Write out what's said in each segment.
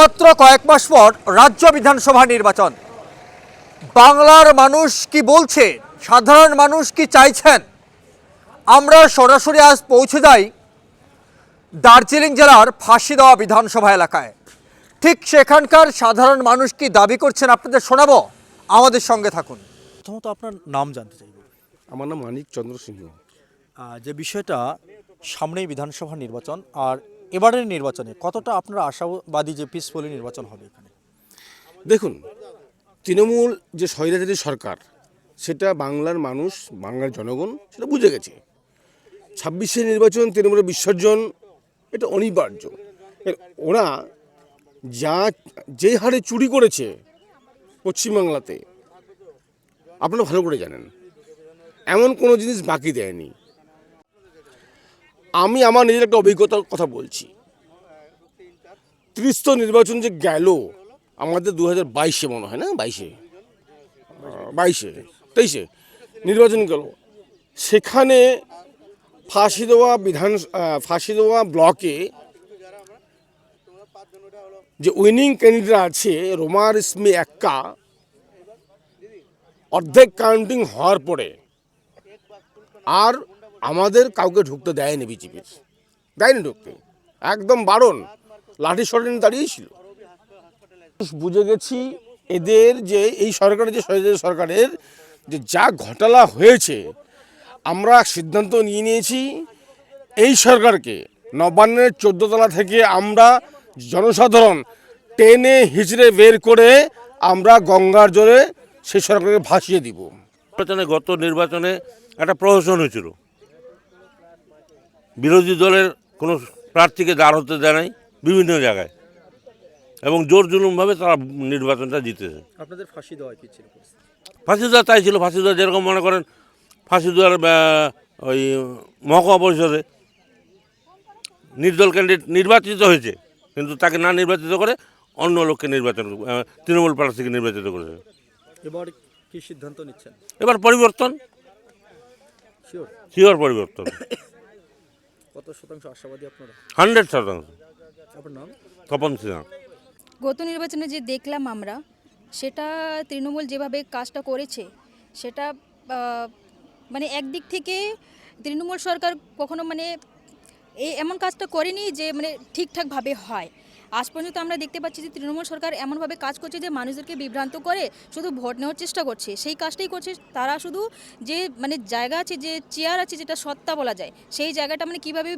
মাত্র কয়েক মাস পর রাজ্য বিধানসভা নির্বাচন। বাংলার মানুষ কি বলছে? সাধারণ মানুষ কি চাইছেন? আমরা সরাসরি আজ পৌঁছে যাই দার্জিলিং জেলার ফাঁসি দেওয়া বিধানসভা এলাকায়। ঠিক সেখানকার সাধারণ মানুষ কি দাবি করছেন আপনাদের শোনাবো? আমাদের সঙ্গে থাকুন। প্রথমত আপনার নাম জানতে চাইব আমার নাম মানিক চন্দ্র সিংহ। যে বিষয়টা সামনেই বিধানসভা নির্বাচন আর এবারের নির্বাচনে কতটা আপনারা আশাবাদী যে পিসফুলি নির্বাচন হবে এখানে? দেখুন, তৃণমূল যে স্বৈরাচারী সরকার, সেটা বাংলার মানুষ, বাংলার জনগণ, সেটা বুঝে গেছে। ছাব্বিশে নির্বাচন তৃণমূলের বিসর্জন, এটা অনিবার্য। ওরা যা, যে হারে চুরি করেছে পশ্চিমবাংলাতে, আপনারা ভালো করে জানেন। এমন কোনো জিনিস বাকি দেয়নি। আমি আমার নিজের একটা অভিজ্ঞতার কথা বলছি। ত্রিস্ত নির্বাচন যে গেল, আমাদের দু হাজার বাইশে মনে হয় না? বাইশে? বাইশে, তেইশে নির্বাচন গেল। সেখানে ফাঁসি দেওয়া বিধান ফাঁসি দেওয়া ব্লকে যে উইনিং ক্যান্ডিডেট আছে, রোমার ইসমি এক্কা, অর্ধেক কাউন্টিং হওয়ার পরে আর আমাদের কাউকে ঢুকতে দেয়নি বিজেপির দেয়নি ঢুকতে। একদম বারণ। লাঠি সরেন দাঁড়িয়েছিল। বুঝে গেছি এদের যে, এই সরকারের যে সরকারের যে যা ঘটনা হয়েছে, আমরা সিদ্ধান্ত নিয়ে নিয়েছি এই সরকারকে। নবান্নের চোদ্দতলা থেকে আমরা জনসাধারণ টেনে হিচড়ে বের করে আমরা গঙ্গার জলে সেই সরকারকে ভাসিয়ে দিব। গত নির্বাচনে একটা প্রহসন হয়েছিল। বিরোধী দলের কোনো প্রার্থীকে দাঁড় হতে দেয় নাই বিভিন্ন জায়গায়। এবং জোর জুলুমভাবে তারা নির্বাচনটা জিতেছে। আপনাদের ফাঁসি দেওয়া কি ছিল ফাঁসি দেওয়া তাই ছিল ফাঁসি দেওয়া যেরকম মনে করেন ফাঁসি দেওয়ার ওই মহকুমা পরিষদে নির্দল ক্যান্ডিডেট নির্বাচিত হয়েছে কিন্তু তাকে না নির্বাচিত করে অন্য লোককে নির্বাচন তৃণমূল প্রার্থীকে নির্বাচিত করেছে। এবার কি সিদ্ধান্ত নিচ্ছেন? এবার পরিবর্তন। শিওর শিওর পরিবর্তন। কত শতাংশ আশাবাদী আপনারা? হান্ড্রেড শতাংশ। আপনার নাম? তপন সিনহা। গত নির্বাচনে যে দেখলাম আমরা সেটা তৃণমূল যেভাবে কাজটা করেছে সেটা মানে একদিক থেকে তৃণমূল সরকার কখনো মানে এই এমন কাজটা করেনি যে মানে ঠিকঠাকভাবে হয়। আজ পর্যন্ত আমরা দেখতে পাচ্ছি যে তৃণমূল সরকার এমনভাবে কাজ করছে যে মানুষদেরকে বিভ্রান্ত করে শুধু ভোট নেওয়ার চেষ্টা করছে। সেই কাজটাই করছে তারা শুধু যে মানে জায়গা আছে, যে চেয়ার আছে যেটা সত্তা বলা যায়, সেই জায়গাটা মানে কীভাবে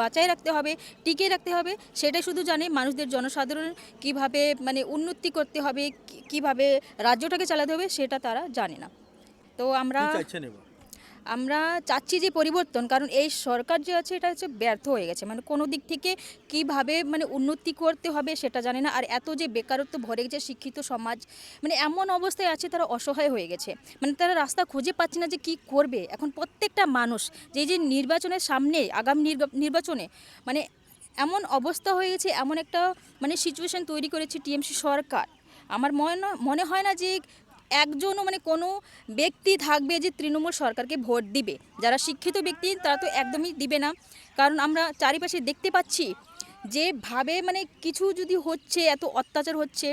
বাঁচায় রাখতে হবে টিকে রাখতে হবে, সেটাই শুধু জানে মানুষদের জনসাধারণ কীভাবে মানে উন্নতি করতে হবে কীভাবে রাজ্যটাকে চালাতে হবে সেটা তারা জানে না। তো আমরা আমরা চাচ্ছি যে পরিবর্তন, কারণ এই সরকার যে আছে এটা হচ্ছে ব্যর্থ হয়ে গেছে। মানে কোনো দিক থেকে কীভাবে মানে উন্নতি করতে হবে সেটা জানে না। আর এত যে বেকারত্ব ভরে গেছে শিক্ষিত সমাজ মানে এমন অবস্থায় আছে তারা অসহায় হয়ে গেছে। মানে তারা রাস্তা খুঁজে পাচ্ছে না যে কি করবে। এখন প্রত্যেকটা মানুষ, যে যে নির্বাচনের সামনে, আগামী নির্বা- নির্বাচনে মানে এমন অবস্থা হয়ে গেছে, এমন একটা মানে সিচুয়েশন তৈরি করেছে টিএমসি সরকার। আমার মনে মনে হয় না যে একজনও মানে কোনো ব্যক্তি থাকবে যে তৃণমূল সরকারকে ভোট দিবে। যারা শিক্ষিত ব্যক্তি, তারা তো একদমই দিবে না। কারণ আমরা চারিপাশে দেখতে পাচ্ছি যেভাবে মানে কিছু যদি হচ্ছে, এত অত্যাচার হচ্ছে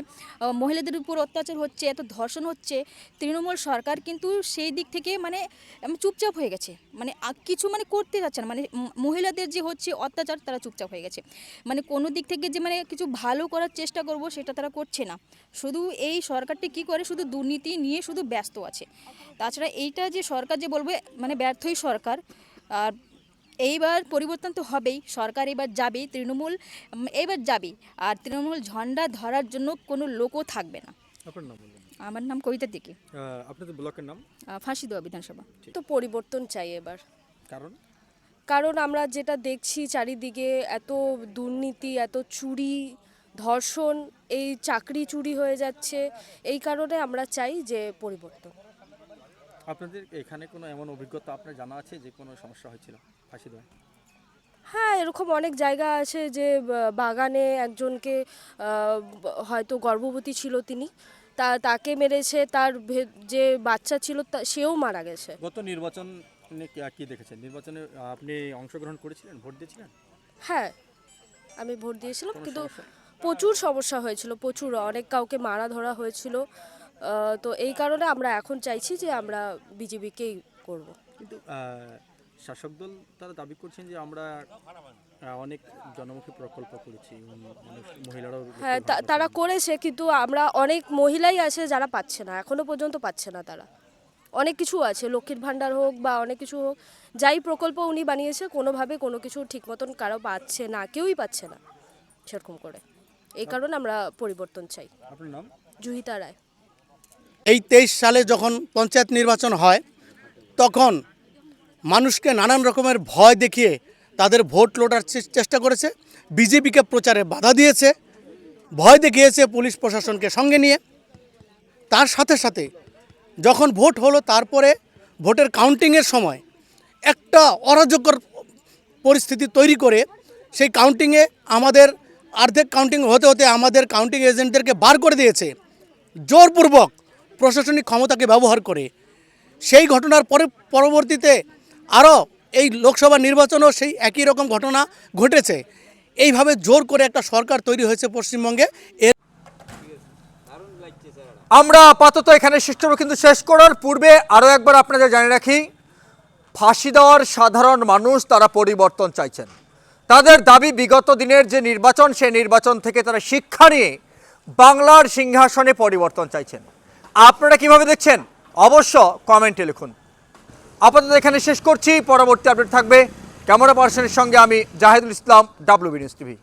মহিলাদের উপর অত্যাচার হচ্ছে, এত ধর্ষণ হচ্ছে, তৃণমূল সরকার কিন্তু সেই দিক থেকে মানে চুপচাপ হয়ে গেছে। মানে কিছু মানে করতে যাচ্ছে না। মানে মহিলাদের যে হচ্ছে অত্যাচার, তারা চুপচাপ হয়ে গেছে। মানে কোনো দিক থেকে যে মানে কিছু ভালো করার চেষ্টা করব, সেটা তারা করছে না। শুধু এই সরকারটি কি করে? শুধু দুর্নীতি নিয়ে শুধু ব্যস্ত আছে। তাছাড়া এইটা যে সরকার যে বলবে মানে ব্যর্থই সরকার। আর এইবার পরিবর্তন তো হবেই সরকার এবার যাবেই তৃণমূল এবার এইবার যাবেই আর তৃণমূল ঝন্ডা ধরার জন্য কোনো লোকও থাকবে না। আপনার নাম আমার নাম কবিতা দিকে। আপনাদের ব্লকের নাম? ফাঁসি দেওয়া বিধানসভা। তো পরিবর্তন চাই এবার। কারণ? কারণ আমরা যেটা দেখছি চারিদিকে এত দুর্নীতি এত চুরি ধর্ষণ এই চাকরি চুরি হয়ে যাচ্ছে। এই কারণে আমরা চাই যে পরিবর্তন। আপনাদের এখানে কোনো এমন অভিজ্ঞতা আপনার জানা আছে যে কোনো সমস্যা হয়েছিল? ফাঁসি দেওয়া হ্যাঁ এরকম অনেক জায়গা আছে যে বাগানে একজনকে হয়তো গর্ভবতী ছিল তিনি। তা তাকে মেরেছে তার যে বাচ্চা ছিল তা- সেও মারা গেছে। গত নির্বাচন কি দেখেছেন? নির্বাচনে আপনি অংশগ্রহণ করেছিলেন? ভোট দিয়েছিলেন? হ্যাঁ আমি ভোট দিয়েছিলাম কিন্তু প্রচুর সমস্যা হয়েছিল প্রচুর। অনেক কাউকে মারা ধরা হয়েছিল। তো এই কারণে আমরা এখন চাইছি যে আমরা বিজেপিকেই করব। কিন্তু শাসক দল তারা দাবি করছেন যে আমরা অনেক জনমুখী প্রকল্প করেছি মহিলারাও হ্যাঁ তারা করেছে কিন্তু আমরা অনেক মহিলাই আছে যারা পাচ্ছে না এখনও পর্যন্ত পাচ্ছে না তারা। অনেক কিছু আছে লক্ষ্মীর ভাণ্ডার হোক বা অনেক কিছু হোক যাই প্রকল্প উনি বানিয়েছে কোনোভাবে কোনো কিছু ঠিক মতন কারও পাচ্ছে না কেউই পাচ্ছে না সেরকম করে। এই কারণে আমরা পরিবর্তন চাই। আপনার নাম? জুহিতা রায়। এই তেইশ সালে যখন পঞ্চায়েত নির্বাচন হয়, তখন মানুষকে নানান রকমের ভয় দেখিয়ে তাদের ভোট লোটার চেষ্টা করেছে, বিজেপিকে প্রচারে বাধা দিয়েছে, ভয় দেখিয়েছে পুলিশ প্রশাসনকে সঙ্গে নিয়ে। তার সাথে সাথে যখন ভোট হলো, তারপরে ভোটের কাউন্টিংয়ের সময় একটা অরাজকর পরিস্থিতি তৈরি করে, সেই কাউন্টিংয়ে আমাদের অর্ধেক কাউন্টিং হতে হতে আমাদের কাউন্টিং এজেন্টদেরকে বার করে দিয়েছে। জোরপূর্বক প্রশাসনিক ক্ষমতাকে ব্যবহার করে। সেই ঘটনার পরে পরবর্তীতে আরও এই লোকসভা নির্বাচনেও সেই একই রকম ঘটনা ঘটেছে। এইভাবে জোর করে একটা সরকার তৈরি হয়েছে পশ্চিমবঙ্গে। এর আমরা আপাতত এখানে শিষ্টম কিন্তু শেষ করার পূর্বে আরও একবার আপনাদের জানিয়ে রাখি, ফাঁসি দেওয়ার সাধারণ মানুষ তারা পরিবর্তন চাইছেন। তাদের দাবি বিগত দিনের যে নির্বাচন, সেই নির্বাচন থেকে তারা শিক্ষা নিয়ে বাংলার সিংহাসনে পরিবর্তন চাইছেন। আপনারা কীভাবে দেখছেন? অবশ্য কমেন্টে লিখুন। আপাতত এখানে শেষ করছি, পরবর্তী আপডেট থাকবে। ক্যামেরা পার্সনের সঙ্গে আমি Jahedul Islam W news TV